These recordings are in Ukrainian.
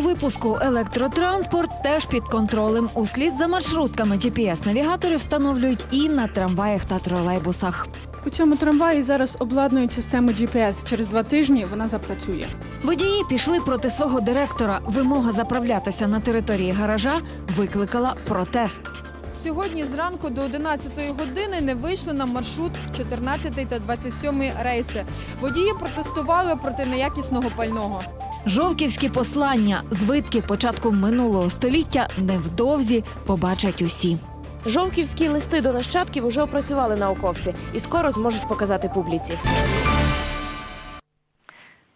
Випуску електротранспорт теж під контролем. Услід за маршрутками GPS-навігатори встановлюють і на трамваях та тролейбусах. У цьому трамваї зараз обладнують систему GPS. Через два тижні вона запрацює. Водії пішли проти свого директора. Вимога заправлятися на території гаража викликала протест. Сьогодні зранку до 11 години не вийшли на маршрут 14 та 27 рейси. Водії протестували проти неякісного пального. Жовківські послання, звитки початку минулого століття невдовзі побачать усі. Жовківські листи до нащадків уже опрацювали науковці і скоро зможуть показати публіці.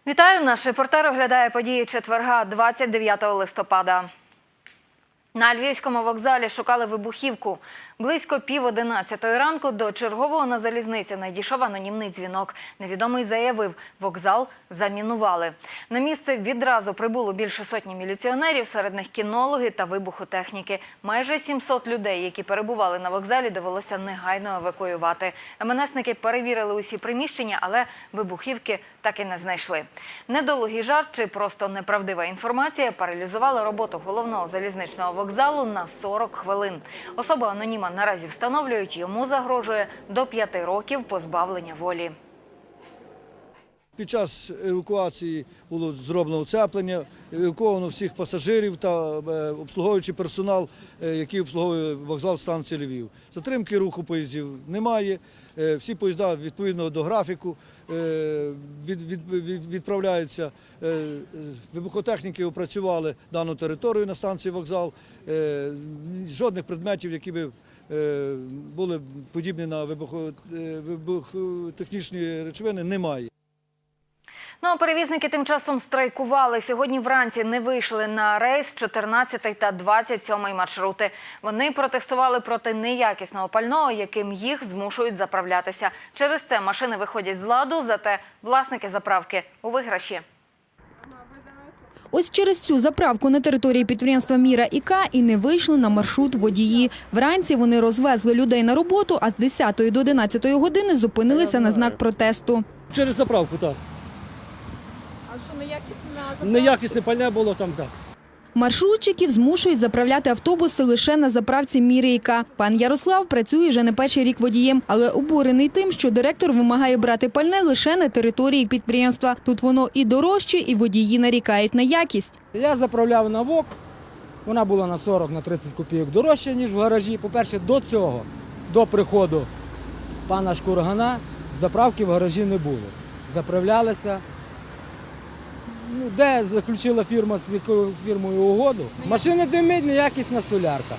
Вітаю! Наш репортер оглядає події четверга, 29 листопада. На львівському вокзалі шукали вибухівку. Близько пів одинадцятої ранку до чергового на залізниці надійшов анонімний дзвінок. Невідомий заявив, вокзал замінували. На місце відразу прибуло більше сотні міліціонерів, серед них кінологи та вибухотехніки. Майже 700 людей, які перебували на вокзалі, довелося негайно евакуювати. МНСники перевірили усі приміщення, але вибухівки так і не знайшли. Недолугий жарт чи просто неправдива інформація паралізувала роботу головного залізничного вокзалу на 40 хвилин. Особа аноніма наразі встановлюють, йому загрожує до 5 років позбавлення волі. Під час евакуації було зроблено оцеплення, евакуовано всіх пасажирів та е, обслуговуючий персонал, е, який обслуговує вокзал станції Львів. Затримки руху поїздів немає. Е, Всі поїзда відповідно до графіку від, від, від- відправляються. Вибухотехніки опрацювали дану територію на станції вокзал. Жодних предметів, які би були подібні на е, вибухотехнічні речовини, немає. Ну а перевізники тим часом страйкували. Сьогодні вранці не вийшли на рейс 14 та 27 маршрути. Вони протестували проти неякісного пального, яким їх змушують заправлятися. Через це машини виходять з ладу, зате власники заправки у виграші. Ось через цю заправку на території підприємства Міра ІК і не вийшли на маршрут водії. Вранці вони розвезли людей на роботу, а з 10 до 11 години зупинилися на знак протесту. Через заправку, так. А що неякісна Неякісне пальне було там, так. Маршрутчиків змушують заправляти автобуси лише на заправці Міри Пан Ярослав працює вже не перший рік водієм, але обурений тим, що директор вимагає брати пальне лише на території підприємства. Тут воно і дорожче, і водії нарікають на якість. Я заправляв на ВОК, вона була на 40 на 30 копійок дорожча, ніж в гаражі. По-перше, до цього, до приходу пана Шкургана, заправки в гаражі не було. Заправлялися. Ну, де заключила фірма з якою фірмою угоду? Машини димить, неякісна солярка.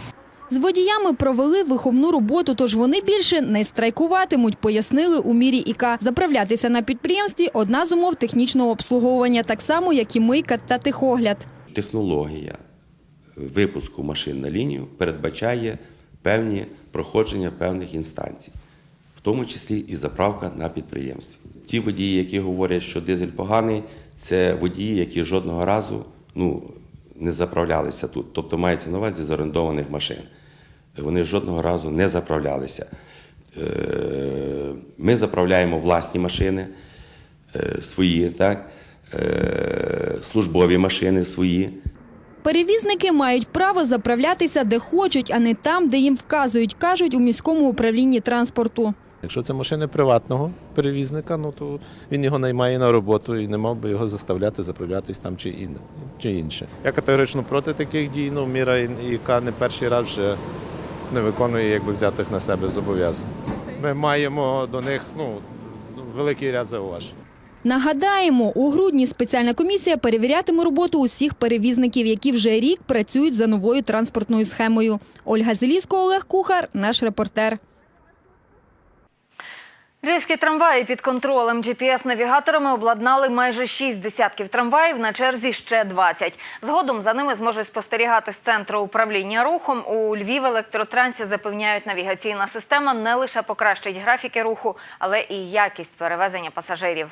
З водіями провели виховну роботу, тож вони більше не страйкуватимуть, пояснили у мірі ІК. Заправлятися на підприємстві – одна з умов технічного обслуговування, так само, як і мийка та тихогляд. Технологія випуску машин на лінію передбачає певні проходження певних інстанцій, в тому числі і заправка на підприємстві. Ті водії, які говорять, що дизель поганий, це водії, які жодного разу ну, не заправлялися тут. Тобто мається на увазі з орендованих машин. Вони жодного разу не заправлялися. Е, Ми заправляємо власні машини е, свої, так? е, службові машини свої. Перевізники мають право заправлятися де хочуть, а не там, де їм вказують, кажуть у міському управлінні транспорту. Якщо це машини приватного перевізника, ну то він його наймає на роботу і не мав би його заставляти заправлятись там чи, ін, чи інше. Я категорично проти таких дій. Ну, міра, яка не перший раз вже не виконує якби взятих на себе зобов'язань. Ми маємо до них ну, великий ряд зауважень. Нагадаємо, у грудні спеціальна комісія перевірятиме роботу усіх перевізників, які вже рік працюють за новою транспортною схемою. Ольга Зелісько, Олег Кухар, наш репортер. Львівські трамваї під контролем GPS-навігаторами обладнали майже шість десятків трамваїв, на черзі ще 20. Згодом за ними зможуть спостерігати з центру управління рухом. У Львів електротрансі запевняють, навігаційна система не лише покращить графіки руху, але і якість перевезення пасажирів.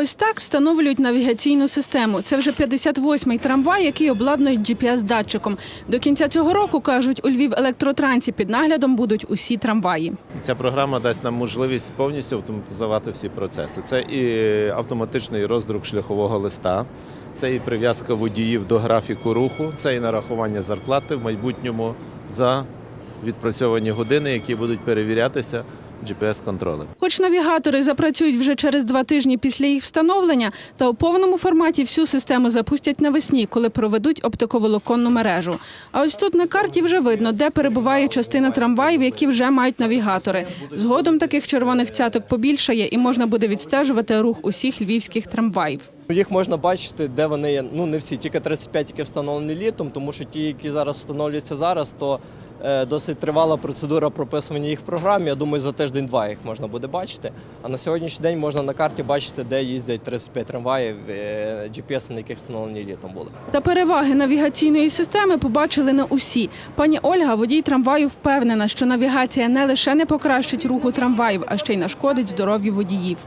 Ось так встановлюють навігаційну систему. Це вже 58-й трамвай, який обладнують GPS-датчиком. До кінця цього року, кажуть, у Львів електротрансі під наглядом будуть усі трамваї. Ця програма дасть нам можливість повністю автоматизувати всі процеси. Це і автоматичний роздрук шляхового листа, це і прив'язка водіїв до графіку руху, це і нарахування зарплати в майбутньому за відпрацьовані години, які будуть перевірятися GPS-контролем. Хоч навігатори запрацюють вже через два тижні після їх встановлення, та у повному форматі всю систему запустять навесні, коли проведуть оптиковолоконну мережу. А ось тут на карті вже видно, де перебуває частина трамваїв, які вже мають навігатори. Згодом таких червоних цяток побільшає, і можна буде відстежувати рух усіх львівських трамваїв. Їх можна бачити, де вони є. Ну не всі, тільки 35, які встановлені літом, тому що ті, які зараз встановлюються зараз, то досить тривала процедура прописування їх в програмі. Я думаю, за тиждень-два їх можна буде бачити. А на сьогоднішній день можна на карті бачити, де їздять 35 трамваїв, е, GPS, на яких встановлені літом були. Та переваги навігаційної системи побачили не усі. Пані Ольга, водій трамваю, впевнена, що навігація не лише не покращить руху трамваїв, а ще й нашкодить здоров'ю водіїв.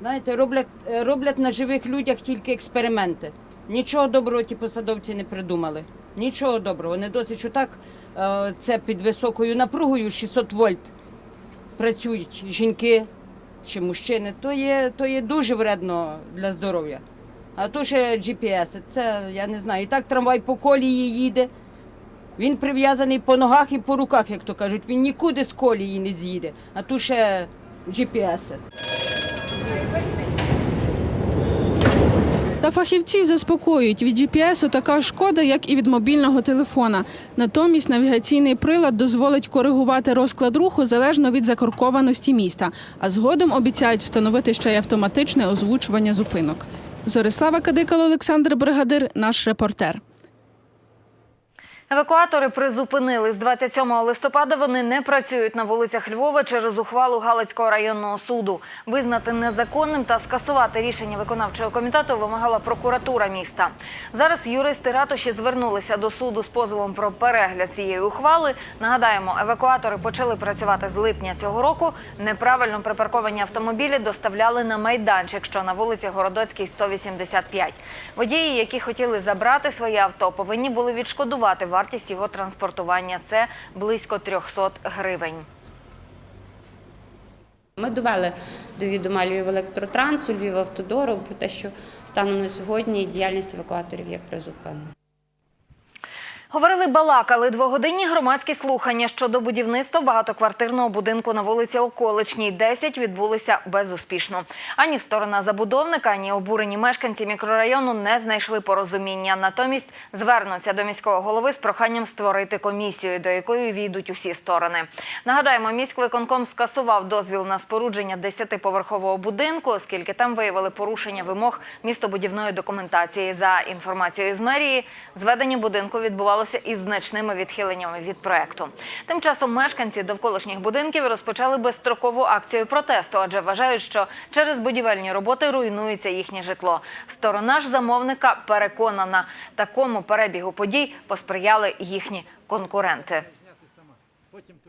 Знаєте, роблять, е, роблять на живих людях тільки експерименти. Нічого доброго ті посадовці не придумали. Нічого доброго. Не досить, що так е, це під високою напругою 600 вольт працюють жінки чи мужчини. То є, то є дуже вредно для здоров'я. А то ще GPS, це я не знаю. І так трамвай по колії їде. Він прив'язаний по ногах і по руках, як то кажуть. Він нікуди з колії не з'їде. А тут ще GPS. Фахівці заспокоюють, від GPS така шкода, як і від мобільного телефона. Натомість навігаційний прилад дозволить коригувати розклад руху залежно від закоркованості міста. А згодом обіцяють встановити ще й автоматичне озвучування зупинок. Зорислава Кадикало, Олександр Бригадир, наш репортер. Евакуатори призупинили з 27 листопада. Вони не працюють на вулицях Львова через ухвалу Галицького районного суду. Визнати незаконним та скасувати рішення виконавчого комітету вимагала прокуратура міста. Зараз юристи ратуші звернулися до суду з позовом про перегляд цієї ухвали. Нагадаємо, евакуатори почали працювати з липня цього року. Неправильно припарковані автомобілі доставляли на майданчик, що на вулиці Городоцькій 185. Водії, які хотіли забрати своє авто, повинні були відшкодувати вартість його транспортування. Це близько 300 гривень. Ми довели до відома Львів електротрансу, Львів автодору про те, що станом на сьогодні діяльність евакуаторів є призупинена. Говорили балакали двогодинні громадські слухання щодо будівництва багатоквартирного будинку на вулиці Околичній. 10 відбулися безуспішно. Ані сторона забудовника, ані обурені мешканці мікрорайону не знайшли порозуміння. Натомість звернуться до міського голови з проханням створити комісію, до якої війдуть усі сторони. Нагадаємо, міськвиконком скасував дозвіл на спорудження 10-поверхового будинку, оскільки там виявили порушення вимог містобудівної документації. За інформацією з мерії, зведення будинку відбувалося із значними відхиленнями від проекту. Тим часом мешканці довколишніх будинків розпочали безстрокову акцію протесту, адже вважають, що через будівельні роботи руйнується їхнє житло. Сторона ж замовника переконана, такому перебігу подій посприяли їхні конкуренти.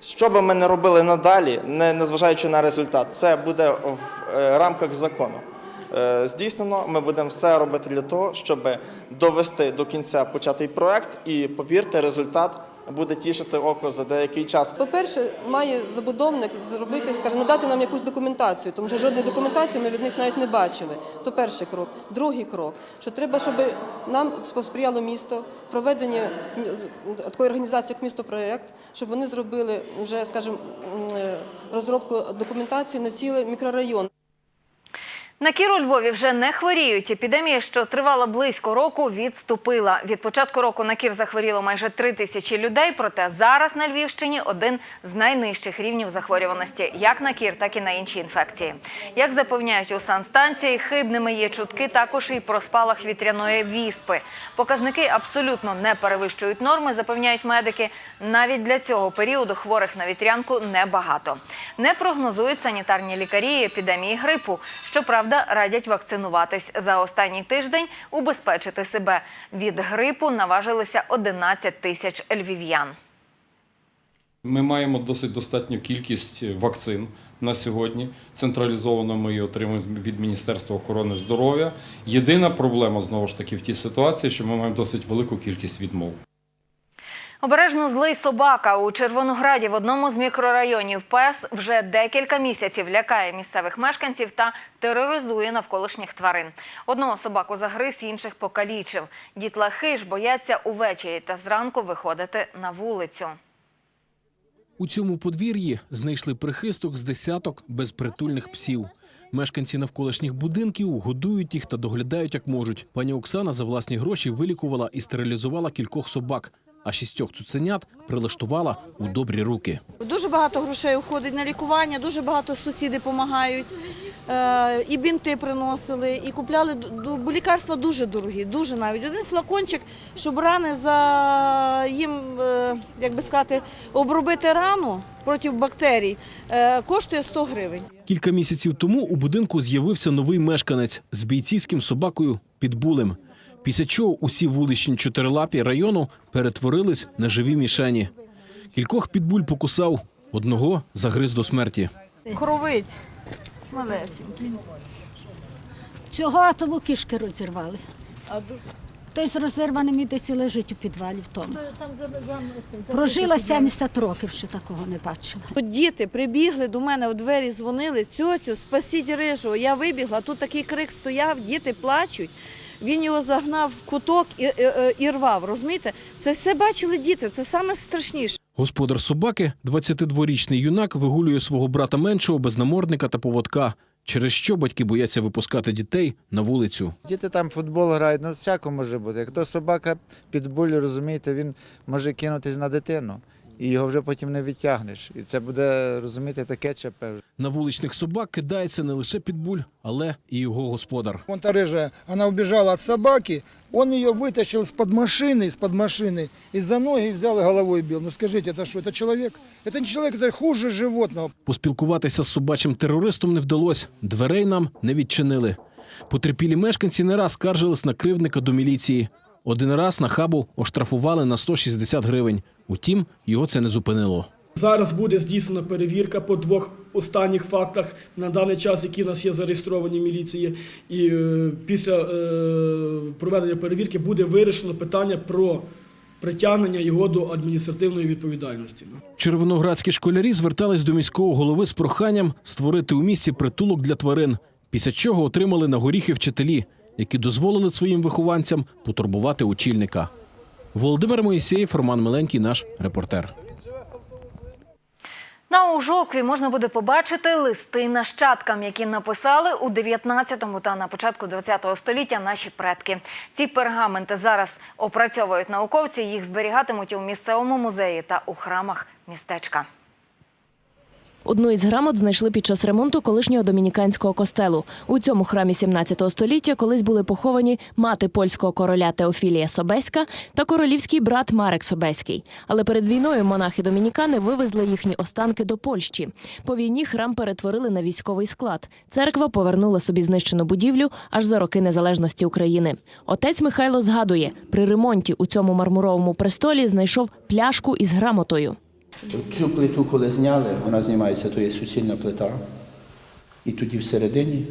Що би ми не робили надалі, не незважаючи на результат, це буде в е, рамках закону. Е, Здійснено, ми будемо все робити для того, щоб довести до кінця початий проект, і повірте, результат буде тішити око за деякий час. По-перше, має забудовник зробити, скажімо, дати нам якусь документацію, тому що жодної документації ми від них навіть не бачили. То перший крок. Другий крок, що треба, щоб нам посприяло місто м, такої організації, як місто проєкт, щоб вони зробили вже, скажімо, е, розробку документації на цілий мікрорайон. На кір у Львові вже не хворіють. Епідемія, що тривала близько року, відступила. Від початку року на кір захворіло майже три тисячі людей. Проте зараз на Львівщині один з найнижчих рівнів захворюваності як на кір, так і на інші інфекції. Як запевняють у санстанції, хибними є чутки також і про спалах вітряної віспи. Показники абсолютно не перевищують норми, запевняють медики. Навіть для цього періоду хворих на вітрянку небагато. Не прогнозують санітарні лікарі епідемії грипу. Щоправда, радять вакцинуватись. За останній тиждень убезпечити себе від грипу наважилися 11 тисяч львів'ян. Ми маємо досить достатню кількість вакцин на сьогодні. Централізовано ми її отримуємо від Міністерства охорони здоров'я. Єдина проблема знову ж таки в тій ситуації, що ми маємо досить велику кількість відмов. Обережно злий собака у Червонограді в одному з мікрорайонів пес вже декілька місяців лякає місцевих мешканців та тероризує навколишніх тварин. Одного собаку загриз, інших покалічив. Дітлахи ж бояться увечері та зранку виходити на вулицю. У цьому подвір'ї знайшли прихисток з десяток безпритульних псів. Мешканці навколишніх будинків годують їх та доглядають як можуть. Пані Оксана за власні гроші вилікувала і стерилізувала кількох собак, а шістьох цуценят прилаштувала у добрі руки. Дуже багато грошей уходить на лікування, дуже багато сусіди допомагають. Е, І бінти приносили, і купляли, бо лікарства дуже дорогі, дуже навіть. Один флакончик, щоб рани за їм, е, як би сказати, обробити рану проти бактерій, е, коштує 100 гривень. Кілька місяців тому у будинку з'явився новий мешканець з бійцівським собакою Підбулем. Після чого усі вуличні чотирилапі району перетворились на живі мішені. Кількох підбуль покусав, одного загриз до смерті. Кровить малесенький. Цього тому кішки розірвали. Той з розірваним і десь і лежить у підвалі в тому. Прожила 70 років, ще такого не бачила. Тут діти прибігли до мене у двері, дзвонили, цьоцю, спасіть рижого. Я вибігла, тут такий крик стояв, діти плачуть. Він його загнав в куток і, і, і рвав. Розумієте? Це все бачили діти, це саме страшніше. Господар собаки, 22-річний юнак, вигулює свого брата меншого без намордника та поводка, через що батьки бояться випускати дітей на вулицю. Діти там футбол грають, ну всяко може бути. Як то собака підбуль, розумієте, він може кинутись на дитину І його вже потім не відтягнеш. І це буде, розумієте, таке ЧП. На вуличних собак кидається не лише підбуль, але і його господар. Вон та рыжая, она убежала от собаки, он ее вытащил из-под машины, из-под машины, из-за ноги и взял и головой бил. Ну скажите, это что, это человек? Это не человек, это хуже животного. Поспілкуватися з собачим терористом не вдалося. Дверей нам не відчинили. Потерпілі мешканці не раз скаржились на кривдника до міліції. Один раз на хабу оштрафували на 160 гривень. Утім, його це не зупинило. Зараз буде здійснена перевірка по двох останніх фактах на даний час, які в нас є зареєстровані міліції. І е, після е, проведення перевірки буде вирішено питання про притягнення його до адміністративної відповідальності. Червоноградські школярі звертались до міського голови з проханням створити у місті притулок для тварин, після чого отримали на горіхи вчителі, які дозволили своїм вихованцям потурбувати очільника. Володимир Моїсеєв, Роман Миленький, наш репортер. На Ужокві можна буде побачити листи нащадкам, які написали у 19-му та на початку 20-го століття наші предки. Ці пергаменти зараз опрацьовують науковці. Їх зберігатимуть у місцевому музеї та у храмах містечка. Одну із грамот знайшли під час ремонту колишнього домініканського костелу. У цьому храмі 17 століття колись були поховані мати польського короля Теофілія Собеська та королівський брат Марек Собеський. Але перед війною монахи домінікани вивезли їхні останки до Польщі. По війні храм перетворили на військовий склад. Церква повернула собі знищену будівлю аж за роки незалежності України. Отець Михайло згадує, при ремонті у цьому мармуровому престолі знайшов пляшку із грамотою. Цю плиту, коли зняли, вона знімається, то є суцільна плита. І тоді всередині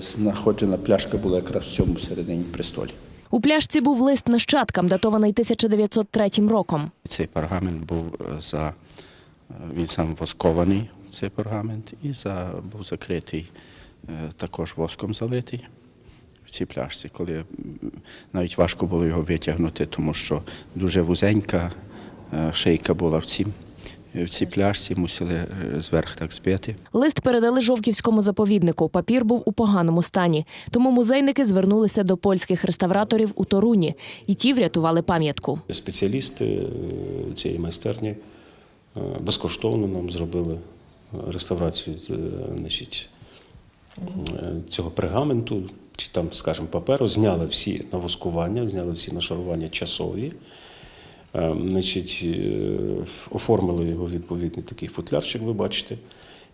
знаходжена пляшка була якраз в цьому всередині престолі. У пляшці був лист нащадкам, датований 1903 роком. Цей пергамент був за він сам воскований, цей пергамент, і за, був закритий також воском залитий в цій пляшці, коли навіть важко було його витягнути, тому що дуже вузенька шийка була в цій, в цій пляшці, мусили е, зверх так збити. Лист передали Жовківському заповіднику. Папір був у поганому стані. Тому музейники звернулися до польських реставраторів у Торуні, і ті врятували пам'ятку. Спеціалісти е, цієї майстерні е, безкоштовно нам зробили реставрацію е, значить, е, цього пергаменту, чи там, скажімо, паперу, зняли всі навоскування, зняли всі нашарування часові. Е, Значить, е, оформили його відповідний такий футлярчик, ви бачите.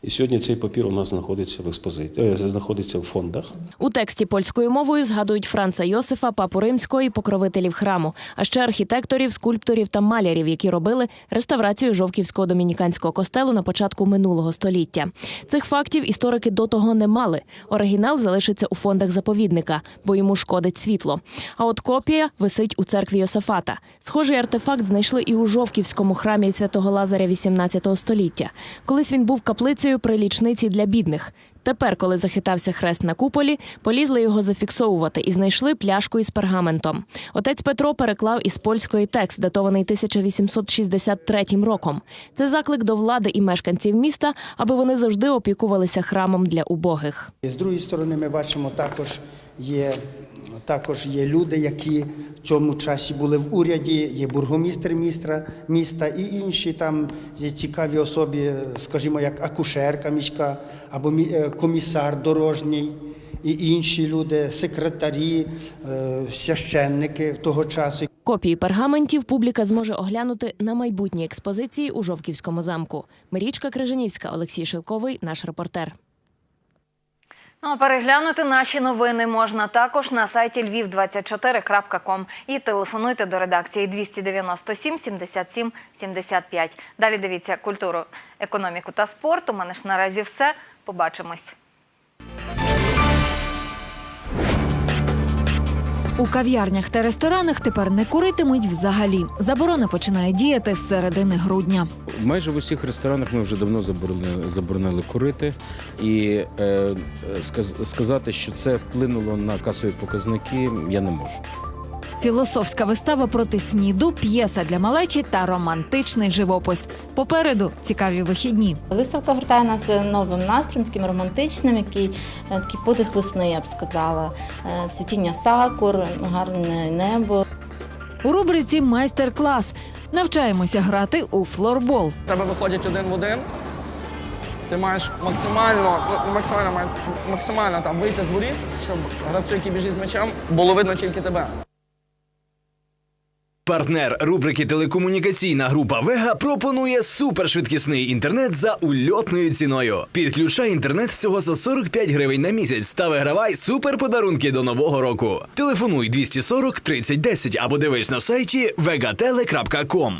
І сьогодні цей папір у нас знаходиться в експозиції, знаходиться в фондах. У тексті польською мовою згадують Франца Йосифа, папу римського і покровителів храму, а ще архітекторів, скульпторів та малярів, які робили реставрацію Жовківського домініканського костелу на початку минулого століття. Цих фактів історики до того не мали. Оригінал залишиться у фондах заповідника, бо йому шкодить світло. А от копія висить у церкві Йосафата. Схожий артефакт знайшли і у Жовківському храмі святого Лазаря XVIII століття. Колись він був каплицею при лічниці для бідних. Тепер, коли захитався хрест на куполі, полізли його зафіксовувати і знайшли пляшку із пергаментом. Отець Петро переклав із польської текст, датований 1863 роком. Це заклик до влади і мешканців міста, аби вони завжди опікувалися храмом для убогих. З другої сторони, ми бачимо, також є, також є люди, які в цьому часі були в уряді, є бургомістр міста, міста і інші там є цікаві особи, скажімо, як акушерка міська або е, комісар дорожній. І інші люди, секретарі, е, священники того часу. Копії пергаментів публіка зможе оглянути на майбутній експозиції у Жовківському замку. Марічка Крижанівська, Олексій Шилковий, наш репортер. Ну, а переглянути наші новини можна також на сайті lviv24.com і телефонуйте до редакції 297 77 75. Далі дивіться культуру, економіку та спорт. У мене ж наразі все. Побачимось. У кав'ярнях та ресторанах тепер не куритимуть взагалі. Заборона починає діяти з середини грудня. Майже в усіх ресторанах ми вже давно заборонили, заборонили курити, і е, сказ- сказати, що це вплинуло на касові показники, я не можу. Філософська вистава проти сніду, п'єса для малечі та романтичний живопис. Попереду цікаві вихідні. Виставка гуртає нас новим настроєм, таким романтичним, який е, такий подих весни, я б сказала. Е, Цвітіння сакур, гарне небо. У рубриці майстер-клас навчаємося грати у флорбол. тебе виходять один в один. Ти маєш максимально, ну, максимально, максимально там вийти з воріт, щоб гравцю, який біжить з м'ячем, було видно тільки тебе. Партнер рубрики Телекомунікаційна група Вега пропонує супершвидкісний інтернет за ульотною ціною. Підключай інтернет всього за 45 гривень на місяць та вигравай суперподарунки до нового року. Телефонуй 240 30 10 або дивись на сайті vegatele.com.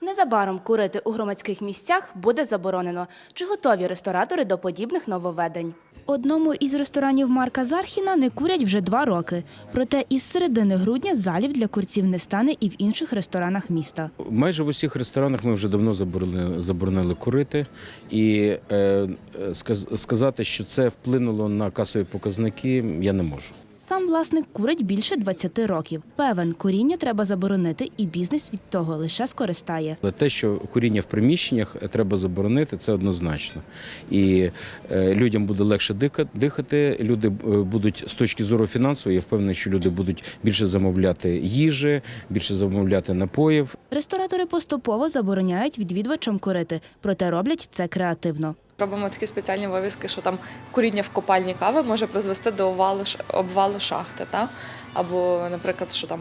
Незабаром курити у громадських місцях буде заборонено. Чи готові ресторатори до подібних нововведень? Одному із ресторанів Марка Зархіна не курять вже два роки. Проте із середини грудня залів для курців не стане і в інших ресторанах міста. Майже в усіх ресторанах ми вже давно заборонили, заборонили курити, і е, е, сказ- сказати, що це вплинуло на касові показники, я не можу. Сам власник курить більше 20 років. Певен, куріння треба заборонити, і бізнес від того лише скористає. Те, що куріння в приміщеннях треба заборонити, це однозначно. І е, людям буде легше дихати. Люди е, будуть з точки зору фінансової, я впевнений, що люди будуть більше замовляти їжі, більше замовляти напоїв. Ресторатори поступово забороняють відвідувачам курити, проте роблять це креативно. Робимо такі спеціальні вивіски, що там куріння в копальні кави може призвести до овалу, обвалу шахти. Та? Або, наприклад, що там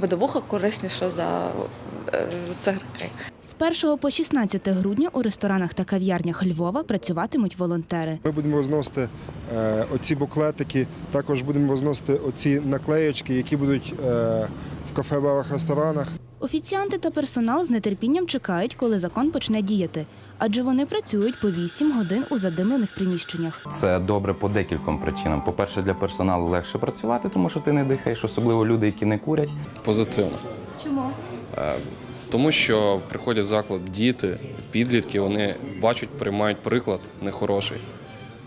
медовуха корисніша за е, цигарки. З 1 по 16 грудня у ресторанах та кав'ярнях Львова працюватимуть волонтери. Ми будемо розносити е, оці буклетики, також будемо розносити оці наклеєчки, які будуть е, в кафе, барах, ресторанах. Офіціанти та персонал з нетерпінням чекають, коли закон почне діяти, адже вони працюють по 8 годин у задимлених приміщеннях. Це добре по декільком причинам. По-перше, для персоналу легше працювати, тому що ти не дихаєш, особливо люди, які не курять. Позитивно. Чому? Е, Тому що приходять в заклад діти, підлітки, вони бачать, приймають приклад нехороший.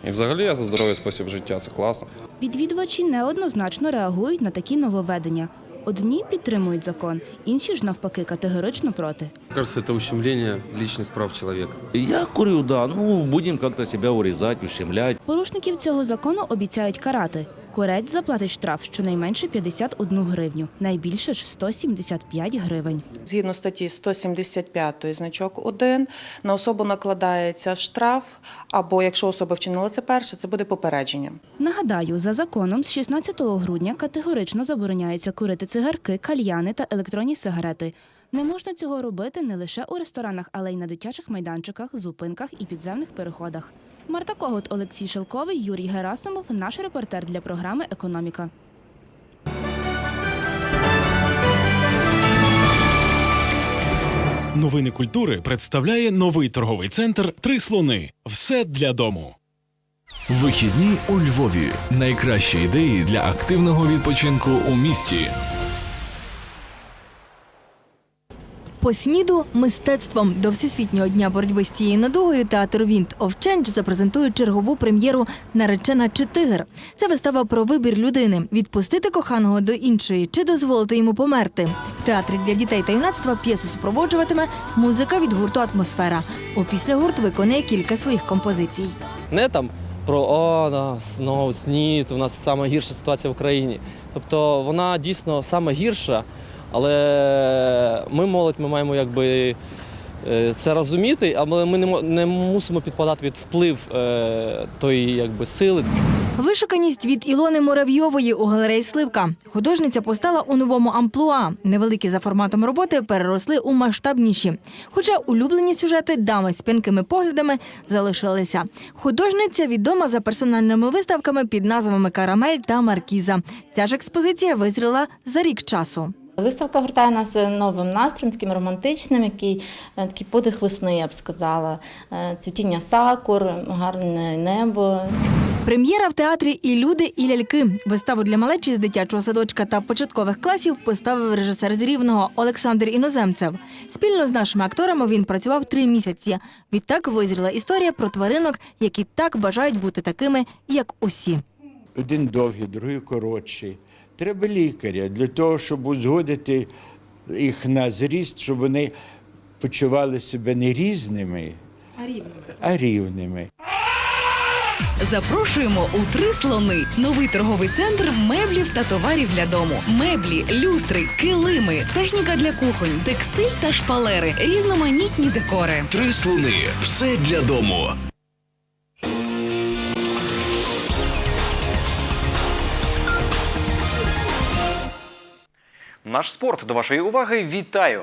І взагалі я за здоровий спосіб життя, це класно. Відвідувачі неоднозначно реагують на такі нововведення. Одні підтримують закон, інші ж навпаки категорично проти. Кажется, это ущемление личных прав человека. Я курю, да. Ну, будем как-то себя урезать, ущемлять. Порушників цього закону обіцяють карати. Корець заплатить штраф щонайменше 51 гривню, найбільше ж 175 гривень. Згідно статті 175 значок 1, на особу накладається штраф, або якщо особа вчинила це перше, це буде попередження. Нагадаю, за законом з 16 грудня категорично забороняється курити цигарки, кальяни та електронні сигарети. Не можна цього робити не лише у ресторанах, але й на дитячих майданчиках, зупинках і підземних переходах. Марта Когут, Олексій Шелковий, Юрій Герасимов, наш репортер для програми Економіка. Новини культури представляє новий торговий центр Три слони. Все для дому. Вихідні у Львові. Найкращі ідеї для активного відпочинку у місті. По сніду мистецтвом до всесвітнього дня боротьби з цією надугою театр of Change запрезентує чергову прем'єру Наречена чи тигр. Це вистава про вибір людини відпустити коханого до іншої чи дозволити йому померти. В театрі для дітей та юнацтва п'єсу супроводжуватиме музика від гурту Атмосфера. Опісля гурт виконає кілька своїх композицій. не там про о, да, знову снід, у нас саме гірша ситуація в країні. Тобто вона дійсно саме гірша, але ми, молодь, ми маємо якби е, це розуміти, але ми не, не мусимо підпадати під вплив е, тої якби сили. Вишуканість від Ілони Муравйової у галереї Сливка. Художниця постала у новому амплуа. Невеликі за форматом роботи переросли у масштабніші. Хоча улюблені сюжети дами з п'янкими поглядами залишилися. Художниця відома за персональними виставками під назвами Карамель та Маркіза. Ця ж експозиція визріла за рік часу. Виставка гуртає нас новим настроєм, таким романтичним, який е, такий подих весни, я б сказала. Е, Цвітіння сакур, гарне небо. Прем'єра в театрі І люди, і ляльки. Виставу для малечі з дитячого садочка та початкових класів поставив режисер з Рівного Олександр Іноземцев. Спільно з нашими акторами він працював три місяці. Відтак визріла історія про тваринок, які так бажають бути такими, як усі. Один довгий, другий коротший. Треба лікаря для того, щоб узгодити їх на зріст, щоб вони почували себе не різними, а рівними. А рівними. Запрошуємо у три слони. Новий торговий центр меблів та товарів для дому. Меблі, люстри, килими, техніка для кухонь, текстиль та шпалери, різноманітні декори. Три слони. Все для дому. Наш спорт до вашої уваги вітаю.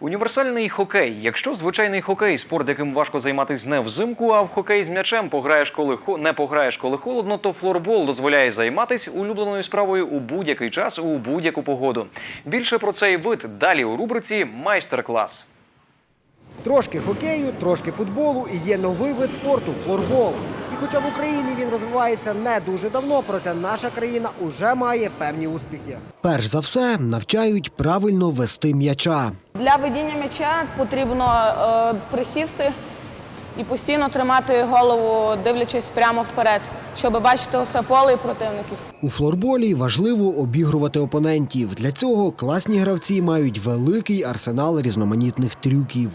Універсальний хокей. Якщо звичайний хокей спорт, яким важко займатися не взимку, а в хокей з м'ячем пограєш, коли хо- не пограєш, коли холодно, то флорбол дозволяє займатися улюбленою справою у будь-який час, у будь-яку погоду. Більше про цей вид далі у рубриці Майстер-клас. Трошки хокею, трошки футболу і є новий вид спорту флорбол. Хоча в Україні він розвивається не дуже давно, проте наша країна уже має певні успіхи. Перш за все навчають правильно вести м'яча. Для ведіння м'яча потрібно е, присісти і постійно тримати голову, дивлячись прямо вперед, щоб бачити усе поле і противників. У флорболі важливо обігрувати опонентів. Для цього класні гравці мають великий арсенал різноманітних трюків.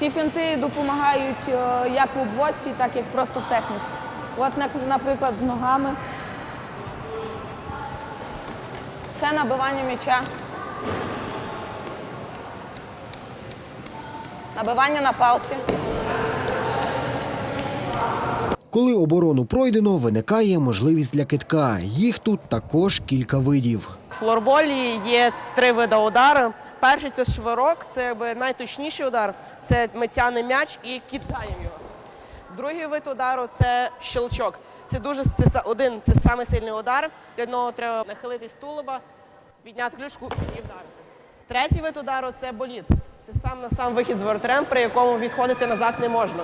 Ці фінти допомагають е, як в обводці, так і просто в техніці. От, наприклад, з ногами. Це набивання м'яча. Набивання на палці. Коли оборону пройдено, виникає можливість для китка. Їх тут також кілька видів. В флорболі є три види удару. Перший це швирок, це якби найточніший удар. Це ми м'яч і кидаємо його. Другий вид удару це щелчок. Це дуже це один це самий сильний удар. Для нього треба нахилитись тулуба, підняти ключку і вдарити. Третій вид удару це боліт. Це сам на сам вихід з воротарем, при якому відходити назад не можна.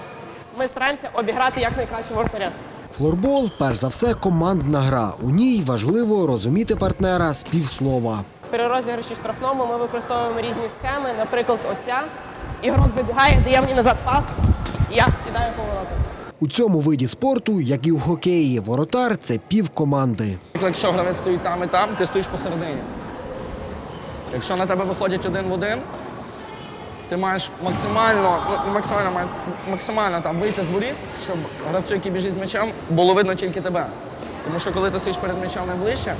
Ми стараємося обіграти якнайкраще воротаря. Флорбол, перш за все, командна гра. У ній важливо розуміти партнера з півслова. При розіграші штрафному ми використовуємо різні схеми. Наприклад, оця. Ігрок забігає, дає мені назад пас, і я кидаю повороти. У цьому виді спорту, як і в хокеї, воротар це пів команди. Якщо гравець стоїть там і там, ти стоїш посередині. Якщо на тебе виходять один в один, ти маєш максимально, ну, максимально, максимально там вийти з воріт, щоб гравцю, який біжить з м'ячем, було видно тільки тебе. Тому що коли ти стоїш перед м'ячом і ближче,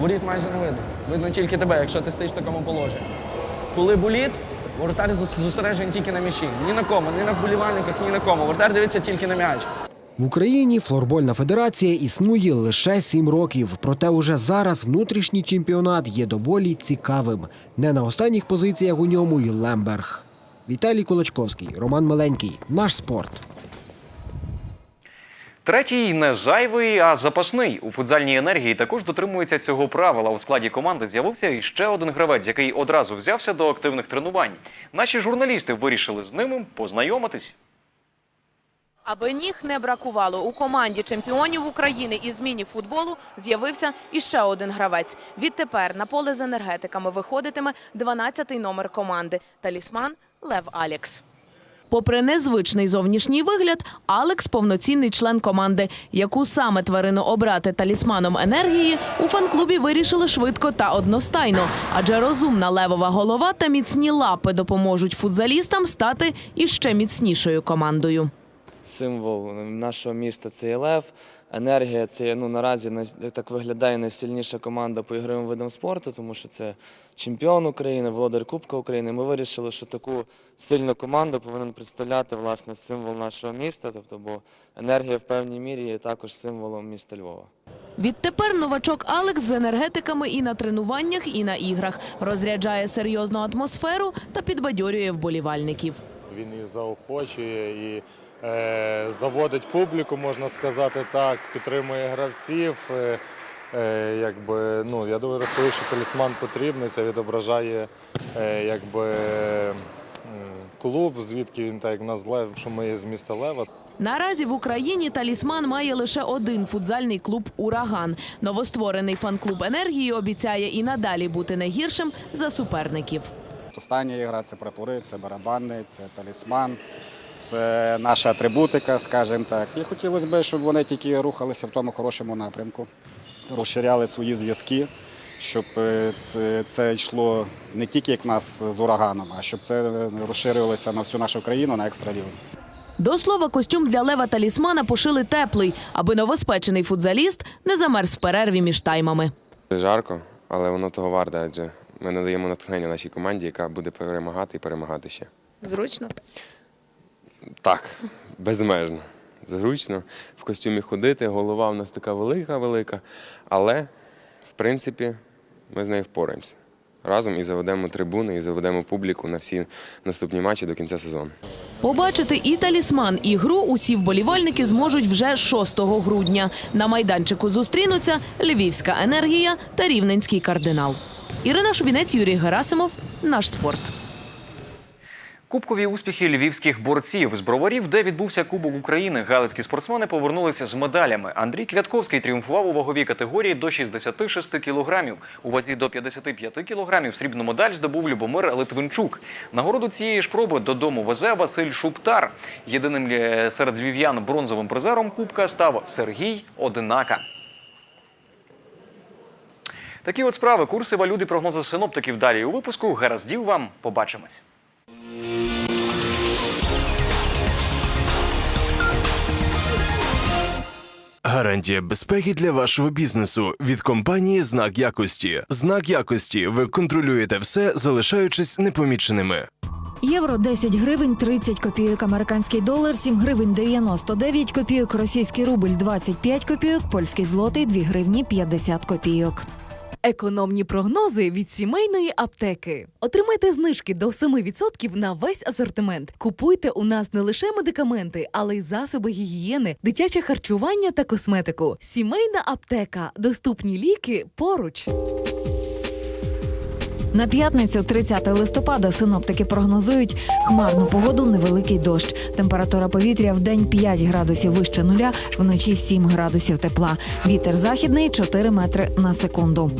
воріт майже не видно. Видно тільки тебе, якщо ти стоїш в такому положенні. Коли боліт, воротар зос- зосереджений тільки на м'ячі. Ні на кому, ні на вболівальниках, ні на кому. Воротар дивиться тільки на м'яч. В Україні флорбольна федерація існує лише сім років. Проте уже зараз внутрішній чемпіонат є доволі цікавим. Не на останніх позиціях у ньому й Лемберг. Віталій Кулачковський, Роман Миленький. Наш спорт. Третій не зайвий, а запасний. У футзальній енергії також дотримується цього правила. У складі команди з'явився іще один гравець, який одразу взявся до активних тренувань. Наші журналісти вирішили з ними познайомитись. Аби ніг не бракувало у команді чемпіонів України із міні-футболу з'явився іще один гравець. Відтепер на поле з енергетиками виходитиме 12-й номер команди – талісман Лев Алікс. Попри незвичний зовнішній вигляд, Алекс повноцінний член команди. Яку саме тварину обрати талісманом енергії, у фан-клубі вирішили швидко та одностайно. Адже розумна левова голова та міцні лапи допоможуть футзалістам стати іще міцнішою командою. Символ нашого міста це є лев. Енергія це ну, наразі так виглядає найсильніша команда по ігровим видам спорту, тому що це чемпіон України, володар Кубка України. Ми вирішили, що таку сильну команду повинен представляти власне символ нашого міста. Тобто, бо енергія в певній мірі є також символом міста Львова. Відтепер новачок Алекс з енергетиками і на тренуваннях, і на іграх розряджає серйозну атмосферу та підбадьорює вболівальників. Він і заохочує, і заводить публіку, можна сказати так, підтримує гравців. Е, е, якби, ну, я думаю, що талісман потрібний, це відображає е, якби, клуб, звідки він так як нас Лев, що ми є з міста Лева. Наразі в Україні талісман має лише один футзальний клуб Ураган. Новостворений фан-клуб енергії обіцяє і надалі бути не гіршим за суперників. Остання ігра це прапори, це барабани, це талісман, це наша атрибутика, скажімо так. І хотілося б, щоб вони тільки рухалися в тому хорошому напрямку, розширяли свої зв'язки, щоб е, це, це йшло не тільки як в нас з ураганом, а щоб це розширювалося на всю нашу країну на екстралігу. До слова, костюм для лева талісмана пошили теплий, аби новоспечений футзаліст не замерз в перерві між таймами. Жарко, але воно того варте, адже ми надаємо натхнення нашій команді, яка буде перемагати і перемагати ще. Зручно. Так, безмежно. Зручно в костюмі ходити, голова в нас така велика-велика, але в принципі ми з нею впораємося. Разом і заведемо трибуни, і заведемо публіку на всі наступні матчі до кінця сезону. Побачити і талісман, і гру усі вболівальники зможуть вже 6 грудня. На майданчику зустрінуться Львівська енергія та Рівненський кардинал. Ірина Шубінець, Юрій Герасимов. Наш спорт. Кубкові успіхи львівських борців з броварів, де відбувся Кубок України. Галицькі спортсмени повернулися з медалями. Андрій Квятковський тріумфував у ваговій категорії до 66 кілограмів. У вазі до 55 кілограмів срібну медаль здобув Любомир Литвинчук. Нагороду цієї ж проби додому везе Василь Шуптар. Єдиним серед львів'ян бронзовим призером Кубка став Сергій Одинака. Такі от справи, курси валют прогнози синоптиків далі у випуску. Гараздів вам, побачимось. Гарантія безпеки для вашого бізнесу від компанії Знак якості. Знак якості. Ви контролюєте все, залишаючись непоміченими. Євро 10 гривень 30 копійок, американський долар 7 гривень 99 копійок, російський рубль 25 копійок, польський злотий 2 гривні 50 копійок. Економні прогнози від сімейної аптеки. Отримайте знижки до 7% на весь асортимент. Купуйте у нас не лише медикаменти, але й засоби гігієни, дитяче харчування та косметику. Сімейна аптека. Доступні ліки поруч. На п'ятницю, 30 листопада, синоптики прогнозують хмарну погоду, невеликий дощ. Температура повітря в день 5 градусів вище нуля, вночі 7 градусів тепла. Вітер західний 4 метри на секунду.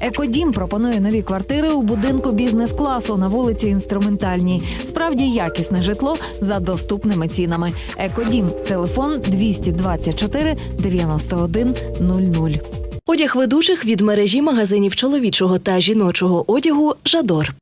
Екодім пропонує нові квартири у будинку бізнес-класу на вулиці Інструментальній. Справді якісне житло за доступними цінами. Екодім, телефон 224 91 00. Одяг ведучих від мережі магазинів чоловічого та жіночого одягу Жадор.